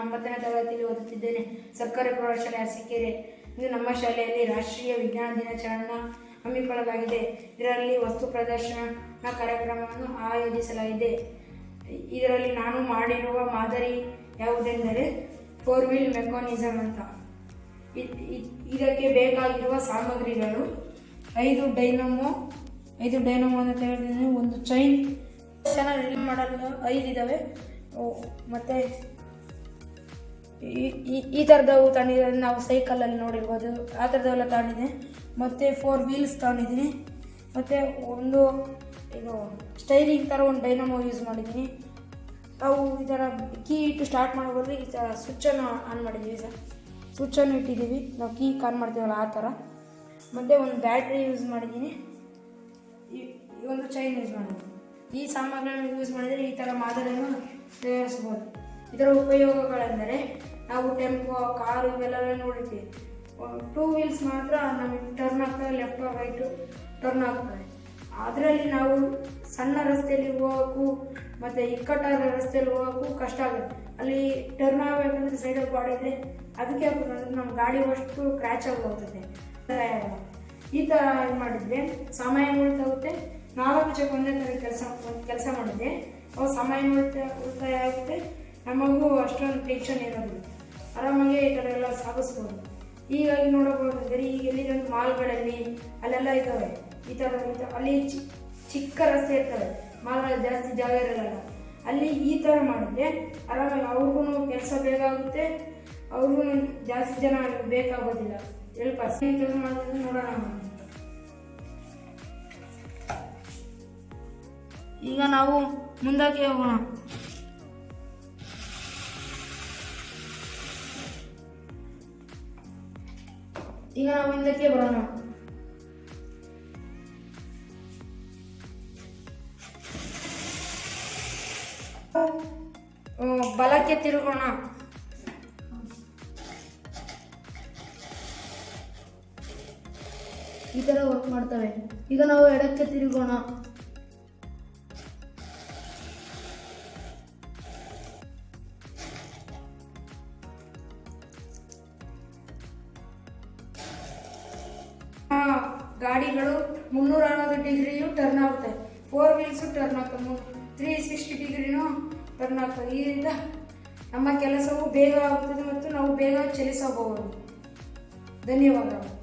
ಒಂಬತ್ತನೇ ತರಗತಿಯಲ್ಲಿ ಓದುತ್ತಿದ್ದೇನೆ. ಸರ್ಕಾರಿ ಪ್ರೌಢಶಾಲೆ ಅರಸೀಕೆರೆ ಇದು ನಮ್ಮ ಶಾಲೆಯಲ್ಲಿ ರಾಷ್ಟ್ರೀಯ ವಿಜ್ಞಾನ ದಿನಾಚರಣೆ ಹಮ್ಮಿಕೊಳ್ಳಲಾಗಿದೆ. ಇದರಲ್ಲಿ ವಸ್ತು ಪ್ರದರ್ಶನ ಕಾರ್ಯಕ್ರಮವನ್ನು ಆಯೋಜಿಸಲಾಗಿದೆ. ಇದರಲ್ಲಿ ನಾನು ಮಾಡಿರುವ ಮಾದರಿ ಯಾವುದೆಂದರೆ ಫೋರ್ ವೀಲ್ ಮೆಕಾನಿಸಮ್ ಅಂತ. ಇದಕ್ಕೆ ಬೇಕಾಗಿರುವ ಸಾಮಗ್ರಿಗಳು ಐದು ಡೈನಮೋ ಐದು ಡೈನಮೋ ಅಂತ ಹೇಳಿದ್ರೆ ಒಂದು ಚೈನ್ ಚೆನ್ನಾಗಿ ಮಾಡಲು ಐದು ಇದ್ದಾವೆ ಮತ್ತು ಈ- ಈ- ಥರದವು ತಗೊಂಡಿದ್ದೀನಿ ನಾವು ಸೈಕಲಲ್ಲಿ ನೋಡಿರ್ಬೋದು. ಆ ಥರದವೆಲ್ಲ ತಗೊಂಡಿದ್ದೆ ಮತ್ತು ಫೋರ್ ವೀಲ್ಸ್ ತಗೊಂಡಿದ್ದೀನಿ ಮತ್ತು ಒಂದು ಇದು ಸ್ಟೈರಿಂಗ್ ಥರ ಒಂದು ಡೈನಮೋ ಯೂಸ್ ಮಾಡಿದ್ದೀನಿ. ನಾವು ಈ ಥರ ಕೀ ಇಟ್ಟು ಸ್ಟಾರ್ಟ್ ಮಾಡೋದು ಈ ಥರ ಸ್ವಿಚ್ಚನ್ನು ಆನ್ ಮಾಡಿದ್ದೀವಿ ಸರ್. ಸ್ವಿಚ್ಚನ್ನು ಇಟ್ಟಿದ್ದೀವಿ. ನಾವು ಕೀ ಆನ್ ಮಾಡ್ತೀವಲ್ಲ ಆ ಥರ ಮತ್ತು ಒಂದು ಬ್ಯಾಟ್ರಿ ಯೂಸ್ ಮಾಡಿದ್ದೀನಿ. ಈ ಒಂದು ಚೈನ್ ಯೂಸ್ ಮಾಡಿದ್ದೀನಿ. ಈ ಸಾಮಗ್ರಿಗಳನ್ನು ಯೂಸ್ ಮಾಡಿದರೆ ಈ ಥರ ಮಾದರಿಯನ್ನು ತಯಾರಿಸ್ಬೋದು. ಇದರ ಉಪಯೋಗಗಳೆಂದರೆ ನಾವು ಟೆಂಪೋ ಕಾರು ಇವೆಲ್ಲ ನೋಡಿರ್ತೀವಿ ಟೂ ವೀಲ್ಸ್ ಮಾತ್ರ ನಮಗೆ ಟರ್ನ್ ಆಗ್ತದೆ ಲೆಫ್ಟ್ ರೈಟು ಟರ್ನ್ ಆಗ್ತದೆ ಅದರಲ್ಲಿ ನಾವು ಸಣ್ಣ ರಸ್ತೆಯಲ್ಲಿ ಹೋಗೋಕ್ಕೂ, ಮತ್ತು ಇಕ್ಕಟ್ಟಾದ ರಸ್ತೆಯಲ್ಲಿ ಹೋಗೋಕ್ಕೂ ಕಷ್ಟ ಆಗುತ್ತೆ. ಅಲ್ಲಿ ಟರ್ನ್ ಆಗಬೇಕಂದ್ರೆ ಸೈಡಲ್ಲಿ ಬಾಡಿದ್ರೆ ಅದಕ್ಕೆ ಹಾಕೋದಂದ್ರೆ ನಮ್ಮ ಗಾಡಿ ಅಷ್ಟು ಕ್ರ್ಯಾಚ್ ಆಗಿ ಹೋಗ್ತದೆ. ಈ ಥರ ಇದು ಮಾಡಿದ್ರೆ ಸಮಯ ಉಳಿತಾಗುತ್ತೆ ನಾಲ್ಕು ಜನ ಒಂದೇ ಥರ ಕೆಲಸ ಕೆಲಸ ಮಾಡಿದ್ರೆ ಅವು ಸಮಯ ಉಳಿತಾಯ ಉಳಿತಾಯ ಆಗುತ್ತೆ. ನಮಗೂ ಅಷ್ಟೊಂದು ಟೆನ್ಷನ್ ಇರೋದಿಲ್ಲ. ಆರಾಮಾಗಿ ಈ ಥರ ಎಲ್ಲ ಸಾಗಿಸ್ಬೋದು. ಹೀಗಾಗಿ ನೋಡಬಹುದಾದರೆ ಈಗ ಎಲ್ಲಿದೊಂದು ಮಾಲ್ಗಳಲ್ಲಿ ಅಲ್ಲೆಲ್ಲ ಇದ್ದಾವೆ. ಈ ಥರ ಅಲ್ಲಿ ಚಿಕ್ಕ ರಸ್ತೆ ಇರ್ತವೆ. ಮಾಲ್ಗಳಲ್ಲಿ ಜಾಸ್ತಿ ಜಾಗ ಇರಲ್ಲ. ಅಲ್ಲಿ ಈ ಥರ ಮಾಡಿದ್ರೆ ಆರಾಮಾಗಿ ಅವ್ರಿಗೂ ಕೆಲಸ ಬೇಗ ಆಗುತ್ತೆ. ಅವ್ರಿಗೂ ಜಾಸ್ತಿ ಜನ ಬೇಕಾಗೋದಿಲ್ಲ. ಹೆಲ್ಪ್ ಕೆಲಸ ಮಾಡಿದ್ರೆ ನೋಡೋಣ. ಈಗ ನಾವು ಮುಂದಕ್ಕೆ ಹೋಗೋಣ. ಈಗ ನಾವು ಹಿಂದಕ್ಕೆ ಬರೋಣ. ಬಲಕ್ಕೆ ತಿರುಗೋಣ. ಈ ಥರ ವರ್ಕ್ ಮಾಡ್ತವೆ. ಈಗ ನಾವು ಎಡಕ್ಕೆ ತಿರುಗೋಣ. ಗಾಡಿಗಳು ಮುನ್ನೂರ ಅರವತ್ತು ಡಿಗ್ರಿಯು ಟರ್ನ್ ಆಗುತ್ತೆ. ಫೋರ್ ವೀಲ್ಸು ಟರ್ನ್ ಆಗ್ತವೆ ತ್ರೀ ಸಿಕ್ಸ್ಟಿ ಡಿಗ್ರಿನೂ ಟರ್ನ್ ಆಗ್ತದೆ. ಇದರಿಂದ ನಮ್ಮ ಕೆಲಸವು ಬೇಗ ಆಗುತ್ತದೆ ಮತ್ತು ನಾವು ಬೇಗ ಚಲಿಸಬಹುದು. ಧನ್ಯವಾದಗಳು.